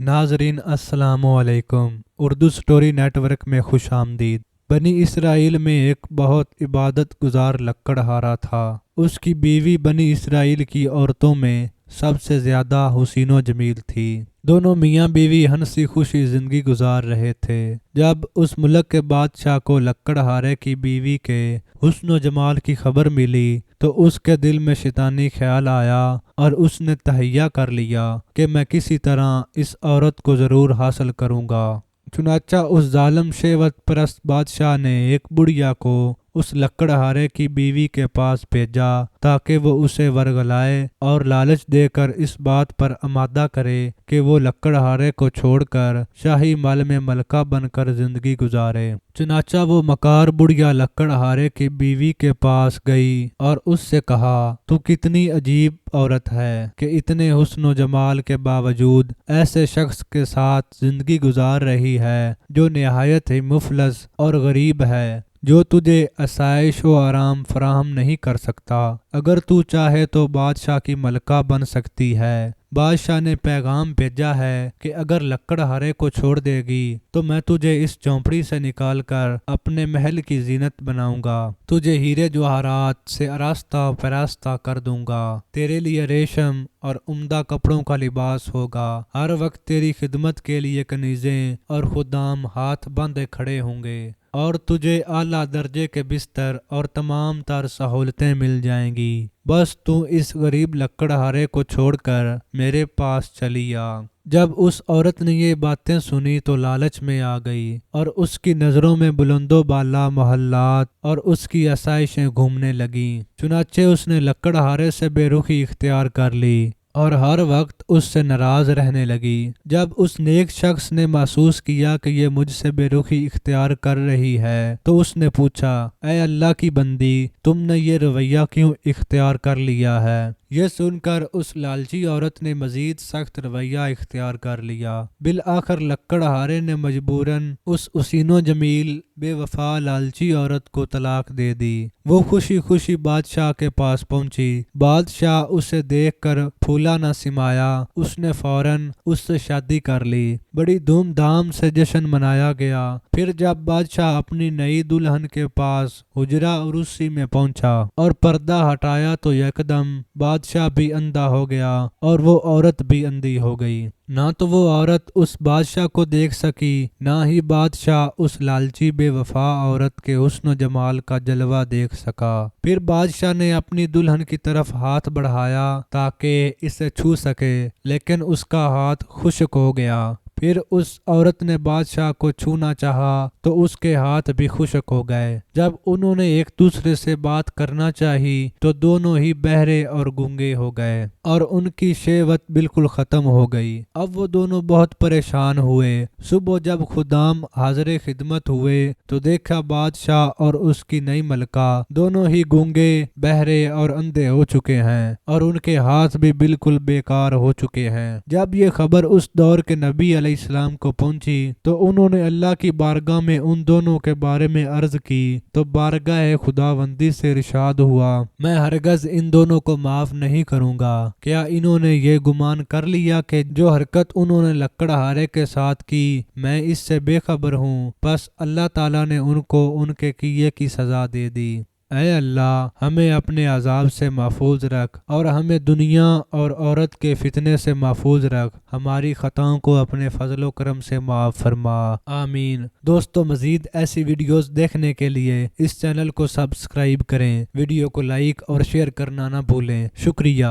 ناظرین، السلام علیکم۔ اردو سٹوری نیٹ ورک میں خوش آمدید۔ بنی اسرائیل میں ایک بہت عبادت گزار لکڑ ہارا تھا۔ اس کی بیوی بنی اسرائیل کی عورتوں میں سب سے زیادہ حسین و جمیل تھی۔ دونوں میاں بیوی ہنسی خوشی زندگی گزار رہے تھے۔ جب اس ملک کے بادشاہ کو لکڑ ہارے کی بیوی کے حسن و جمال کی خبر ملی تو اس کے دل میں شیطانی خیال آیا اور اس نے تہیا کر لیا کہ میں کسی طرح اس عورت کو ضرور حاصل کروں گا۔ چنانچہ اس ظالم شیوت پرست بادشاہ نے ایک بڑھیا کو اس لکڑ ہارے کی بیوی کے پاس بھیجا تاکہ وہ اسے ورگلائے اور لالچ دے کر اس بات پر آمادہ کرے کہ وہ لکڑ ہارے کو چھوڑ کر شاہی مال میں ملکہ بن کر زندگی گزارے۔ چنانچہ وہ مکار بڑھیا لکڑ ہارے کی بیوی کے پاس گئی اور اس سے کہا، تو کتنی عجیب عورت ہے کہ اتنے حسن و جمال کے باوجود ایسے شخص کے ساتھ زندگی گزار رہی ہے جو نہایت ہی مفلس اور غریب ہے۔ جو تجھے آسائش و آرام فراہم نہیں کر سکتا، اگر تو چاہے تو بادشاہ کی ملکہ بن سکتی ہے۔ بادشاہ نے پیغام بھیجا ہے کہ اگر لکڑ ہرے کو چھوڑ دے گی، تو میں تجھے اس چونپڑی سے نکال کر اپنے محل کی زینت بناؤں گا۔ تجھے ہیرے جواہرات سے آراستہ فراستہ کر دوں گا۔ تیرے لیے ریشم اور عمدہ کپڑوں کا لباس ہوگا۔ ہر وقت تیری خدمت کے لیے کنیزیں اور خدام ہاتھ باندھے کھڑے ہوں گے۔ اور تجھے اعلیٰ درجے کے بستر اور تمام تر سہولتیں مل جائیں گی۔ بس تو اس غریب لکڑ ہارے کو چھوڑ کر میرے پاس چلی آ۔ جب اس عورت نے یہ باتیں سنی تو لالچ میں آ گئی اور اس کی نظروں میں بلند و بالا محلات اور اس کی آسائشیں گھومنے لگیں۔ چنانچہ اس نے لکڑ ہارے سے بے رخی اختیار کر لی۔ اور ہر وقت اس سے ناراض رہنے لگی۔ جب اس نیک شخص نے محسوس کیا کہ یہ مجھ سے بے رخی اختیار کر رہی ہے، تو اس نے پوچھا، اے اللہ کی بندی، تم نے یہ رویہ کیوں اختیار کر لیا ہے؟ یہ سن کر اس لالچی عورت نے مزید سخت رویہ اختیار کر لیا۔ بالآخر لکڑ ہارے نے مجبوراً اس اسین و جمیل بے وفا لالچی عورت کو طلاق دے دی۔ وہ خوشی خوشی بادشاہ کے پاس پہنچی۔ بادشاہ اسے دیکھ کر پھولا نہ سمایا۔ اس نے فوراً اس سے شادی کر لی۔ بڑی دھوم دھام سے جشن منایا گیا۔ پھر جب بادشاہ اپنی نئی دلہن کے پاس حجرا عروسی میں پہنچا اور پردہ ہٹایا تو یکدم بادشاہ بھی اندھا ہو گیا اور وہ عورت بھی اندھی ہو گئی۔ نہ تو وہ عورت اس بادشاہ کو دیکھ سکی، نہ ہی بادشاہ اس لالچی بے وفا عورت کے حسن و جمال کا جلوہ دیکھ سکا۔ پھر بادشاہ نے اپنی دلہن کی طرف ہاتھ بڑھایا تاکہ اسے چھو سکے، لیکن اس کا ہاتھ خشک ہو گیا۔ پھر اس عورت نے بادشاہ کو چھونا چاہا تو اس کے ہاتھ بھی خشک ہو گئے۔ جب انہوں نے ایک دوسرے سے بات کرنا چاہی تو دونوں ہی بہرے اور گونگے ہو گئے اور ان کی شیوت بالکل ختم ہو گئی۔ اب وہ دونوں بہت پریشان ہوئے۔ صبح جب خدام حاضر خدمت ہوئے تو دیکھا بادشاہ اور اس کی نئی ملکہ دونوں ہی گونگے بہرے اور اندھے ہو چکے ہیں اور ان کے ہاتھ بھی بالکل بیکار ہو چکے ہیں۔ جب یہ خبر اس دور کے نبی علیہ السلام کو پہنچی تو انہوں نے اللہ کی بارگاہ میں ان دونوں کے بارے میں عرض کی تو بارگاہ خدا بندی سے رشاد ہوا، میں ہرگز ان دونوں کو معاف نہیں کروں گا۔ کیا انہوں نے یہ گمان کر لیا کہ جو حرکت انہوں نے لکڑ ہارے کے ساتھ کی، میں اس سے بے خبر ہوں، بس اللہ تعالیٰ نے ان کو ان کے کیے کی سزا دے دی۔ اے اللہ، ہمیں اپنے عذاب سے محفوظ رکھ اور ہمیں دنیا اور عورت کے فتنے سے محفوظ رکھ۔ ہماری خطاؤں کو اپنے فضل و کرم سے معاف فرما۔ آمین۔ دوستو، مزید ایسی ویڈیوز دیکھنے کے لیے اس چینل کو سبسکرائب کریں۔ ویڈیو کو لائک اور شیئر کرنا نہ بھولیں۔ شکریہ۔